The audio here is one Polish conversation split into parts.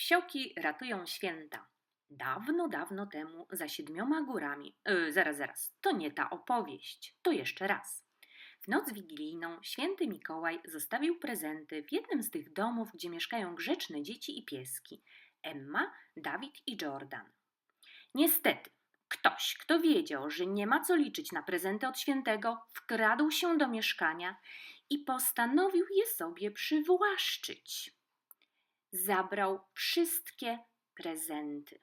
Psioki ratują święta. Dawno, dawno temu za siedmioma górami. Yy, zaraz, zaraz, to nie ta opowieść. To jeszcze raz. W noc wigilijną święty Mikołaj zostawił prezenty w jednym z tych domów, gdzie mieszkają grzeczne dzieci i pieski Emma, Dawid i Jordan. Niestety, ktoś, kto wiedział, że nie ma co liczyć na prezenty od świętego, wkradł się do mieszkania i postanowił je sobie przywłaszczyć. Zabrał wszystkie prezenty.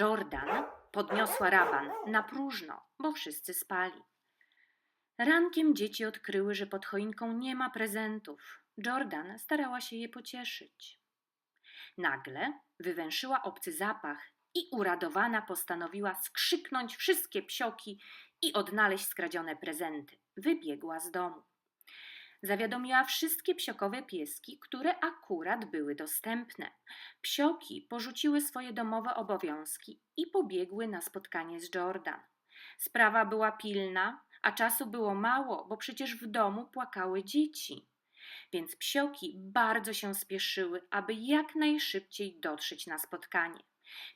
Jordan podniosła raban na próżno, bo wszyscy spali. Rankiem dzieci odkryły, że pod choinką nie ma prezentów. Jordan starała się je pocieszyć. Nagle wywęszyła obcy zapach i uradowana postanowiła skrzyknąć wszystkie psioki i odnaleźć skradzione prezenty. Wybiegła z domu. Zawiadomiła wszystkie psiokowe pieski, które akurat były dostępne. Psioki porzuciły swoje domowe obowiązki i pobiegły na spotkanie z Jordan. Sprawa była pilna, a czasu było mało, bo przecież w domu płakały dzieci. Więc psioki bardzo się spieszyły, aby jak najszybciej dotrzeć na spotkanie.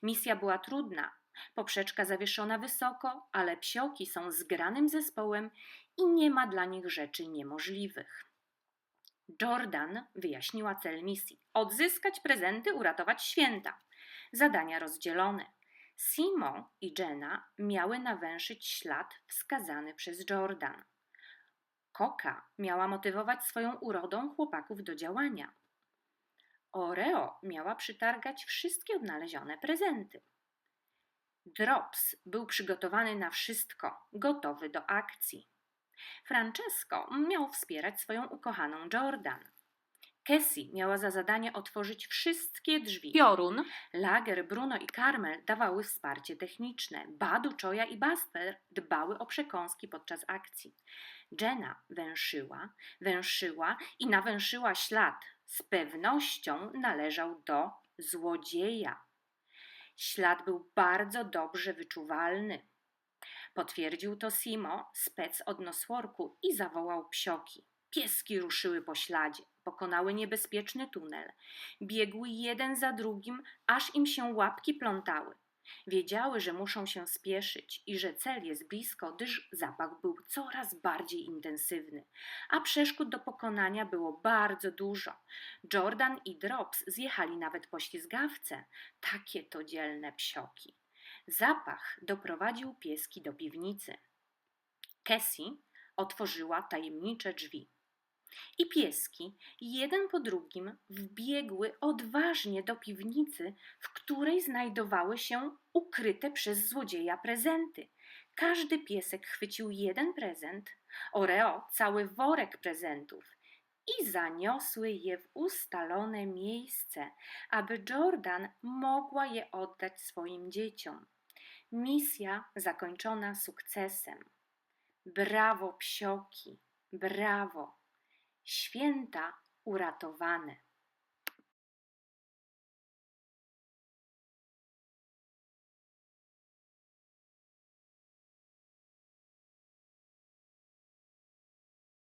Misja była trudna, poprzeczka zawieszona wysoko, ale psioki są zgranym zespołem i nie ma dla nich rzeczy niemożliwych. Jordan wyjaśniła cel misji: odzyskać prezenty, uratować święta. Zadania rozdzielone. Simo i Jenna miały nawęszyć ślad wskazany przez Jordan. Koka miała motywować swoją urodą chłopaków do działania. Oreo miała przytargać wszystkie odnalezione prezenty. Drops był przygotowany na wszystko, gotowy do akcji. Francesco miał wspierać swoją ukochaną Jordan. Cassie miała za zadanie otworzyć wszystkie drzwi. Piorun, Lager, Bruno i Carmel dawały wsparcie techniczne. Badu, Czoja i Buster dbały o przekąski podczas akcji. Jenna węszyła, węszyła i nawęszyła ślad. Z pewnością należał do złodzieja. Ślad był bardzo dobrze wyczuwalny. Potwierdził to Simo, spec od nosworku i zawołał psioki. Pieski ruszyły po śladzie, pokonały niebezpieczny tunel. Biegły jeden za drugim, aż im się łapki plątały. Wiedziały, że muszą się spieszyć i że cel jest blisko, gdyż zapach był coraz bardziej intensywny, a przeszkód do pokonania było bardzo dużo. Jordan i Drops zjechali nawet po ślizgawce. Takie to dzielne psioki. Zapach doprowadził pieski do piwnicy. Cassie otworzyła tajemnicze drzwi. I pieski, jeden po drugim, wbiegły odważnie do piwnicy, w której znajdowały się ukryte przez złodzieja prezenty. Każdy piesek chwycił jeden prezent, Oreo cały worek prezentów i zaniosły je w ustalone miejsce, aby Jordan mogła je oddać swoim dzieciom. Misja zakończona sukcesem. Brawo, psioki, brawo! Święta uratowane.